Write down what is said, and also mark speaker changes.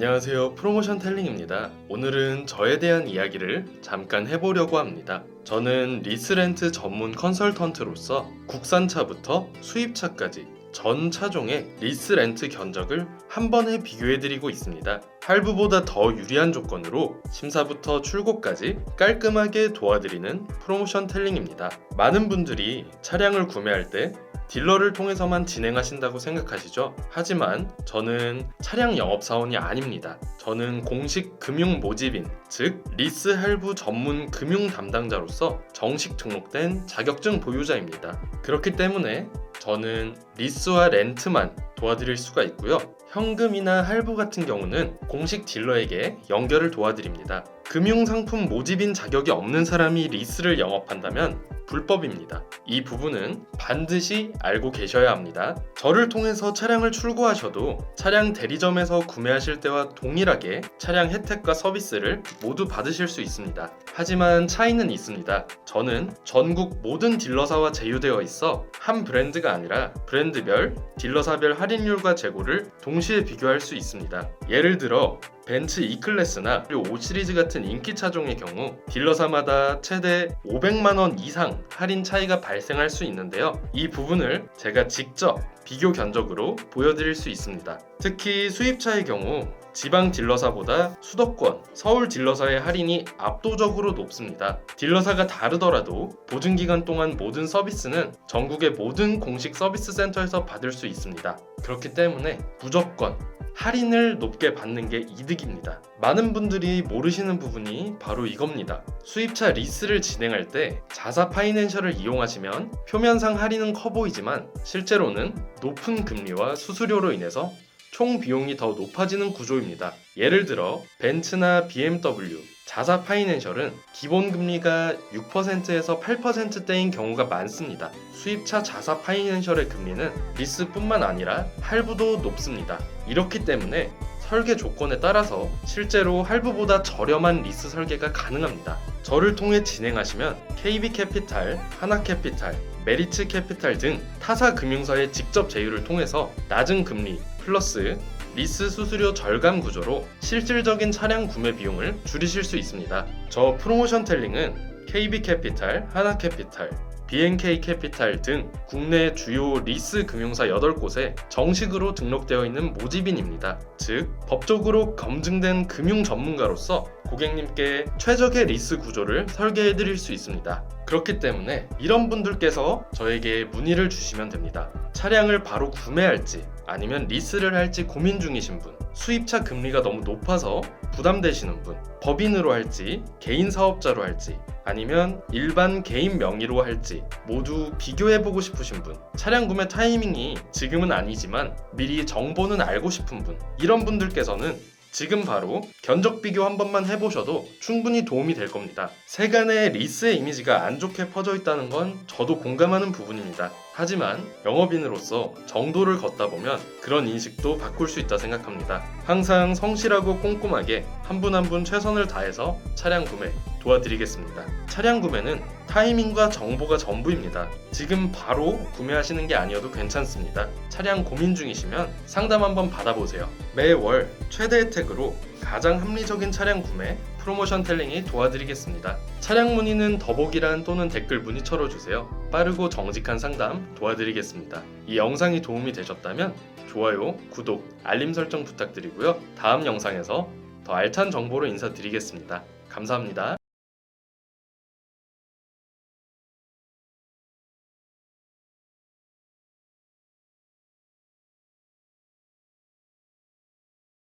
Speaker 1: 안녕하세요. 프로모션 텔링입니다. 오늘은 저에 대한 이야기를 잠깐 해보려고 합니다. 저는 리스렌트 전문 컨설턴트로서 국산차부터 수입차까지 전 차종의 리스렌트 견적을 한 번에 비교해드리고 있습니다. 할부보다 더 유리한 조건으로 심사부터 출고까지 깔끔하게 도와드리는 프로모션 텔링입니다. 많은 분들이 차량을 구매할 때 딜러를 통해서만 진행하신다고 생각하시죠? 하지만 저는 차량 영업사원이 아닙니다. 저는 공식 금융 모집인, 즉 리스 할부 전문 금융 담당자로서 정식 등록된 자격증 보유자입니다. 그렇기 때문에 저는 리스와 렌트만 도와드릴 수가 있고요. 현금이나 할부 같은 경우는 공식 딜러에게 연결을 도와드립니다. 금융상품 모집인 자격이 없는 사람이 리스를 영업한다면 불법입니다. 이 부분은 반드시 알고 계셔야 합니다. 저를 통해서 차량을 출고하셔도 차량 대리점에서 구매하실 때와 동일하게 차량 혜택과 서비스를 모두 받으실 수 있습니다. 하지만 차이는 있습니다. 저는 전국 모든 딜러사와 제휴되어 있어 한 브랜드가 아니라 브랜드별, 딜러사별 할인율과 재고를 동시에 비교할 수 있습니다. 예를 들어 벤츠 E클래스나 5 시리즈 같은 인기 차종의 경우 딜러사마다 최대 500만 원 이상 할인 차이가 발생할 수 있는데요. 이 부분을 제가 직접 비교 견적으로 보여드릴 수 있습니다. 특히 수입차의 경우 지방 딜러사보다 수도권, 서울 딜러사의 할인이 압도적으로 높습니다. 딜러사가 다르더라도 보증 기간 동안 모든 서비스는 전국의 모든 공식 서비스 센터에서 받을 수 있습니다. 그렇기 때문에 무조건 할인을 높게 받는 게 이득입니다. 많은 분들이 모르시는 부분이 바로 이겁니다. 수입차 리스를 진행할 때 자사 파이낸셜을 이용하시면 표면상 할인은 커 보이지만 실제로는 높은 금리와 수수료로 인해서 총 비용이 더 높아지는 구조입니다. 예를 들어 벤츠나 BMW, 자사 파이낸셜은 기본 금리가 6%에서 8%대인 경우가 많습니다. 수입차 자사 파이낸셜의 금리는 리스뿐만 아니라 할부도 높습니다. 이렇기 때문에 설계 조건에 따라서 실제로 할부보다 저렴한 리스 설계가 가능합니다. 저를 통해 진행하시면 KB캐피탈, 하나캐피탈, 메리츠 캐피탈 등 타사 금융사의 직접 제휴를 통해서 낮은 금리 플러스 리스 수수료 절감 구조로 실질적인 차량 구매 비용을 줄이실 수 있습니다. 저 프로모션 텔링은 KB캐피탈, 하나 캐피탈, BNK 캐피탈 등 국내 주요 리스 금융사 8곳에 정식으로 등록되어 있는 모집인입니다. 즉, 법적으로 검증된 금융 전문가로서 고객님께 최적의 리스 구조를 설계해 드릴 수 있습니다. 그렇기 때문에 이런 분들께서 저에게 문의를 주시면 됩니다. 차량을 바로 구매할지 아니면 리스를 할지 고민 중이신 분, 수입차 금리가 너무 높아서 부담되시는 분, 법인으로 할지 개인 사업자로 할지 아니면 일반 개인 명의로 할지 모두 비교해보고 싶으신 분, 차량 구매 타이밍이 지금은 아니지만 미리 정보는 알고 싶은 분, 이런 분들께서는 지금 바로 견적 비교 한 번만 해보셔도 충분히 도움이 될 겁니다. 세간의 리스의 이미지가 안 좋게 퍼져 있다는 건 저도 공감하는 부분입니다. 하지만 영업인으로서 정도를 걷다 보면 그런 인식도 바꿀 수 있다 생각합니다. 항상 성실하고 꼼꼼하게 한 분 한분 최선을 다해서 차량 구매 도와드리겠습니다. 차량 구매는 타이밍과 정보가 전부입니다. 지금 바로 구매하시는 게 아니어도 괜찮습니다. 차량 고민 중이시면 상담 한번 받아보세요. 매월 최대 혜택으로 가장 합리적인 차량 구매 프로모션 텔링이 도와드리겠습니다. 차량 문의는 더보기란 또는 댓글 문의처로 주세요. 빠르고 정직한 상담 도와드리겠습니다. 이 영상이 도움이 되셨다면 좋아요, 구독, 알림 설정 부탁드리고요. 다음 영상에서 더 알찬 정보로 인사드리겠습니다. 감사합니다.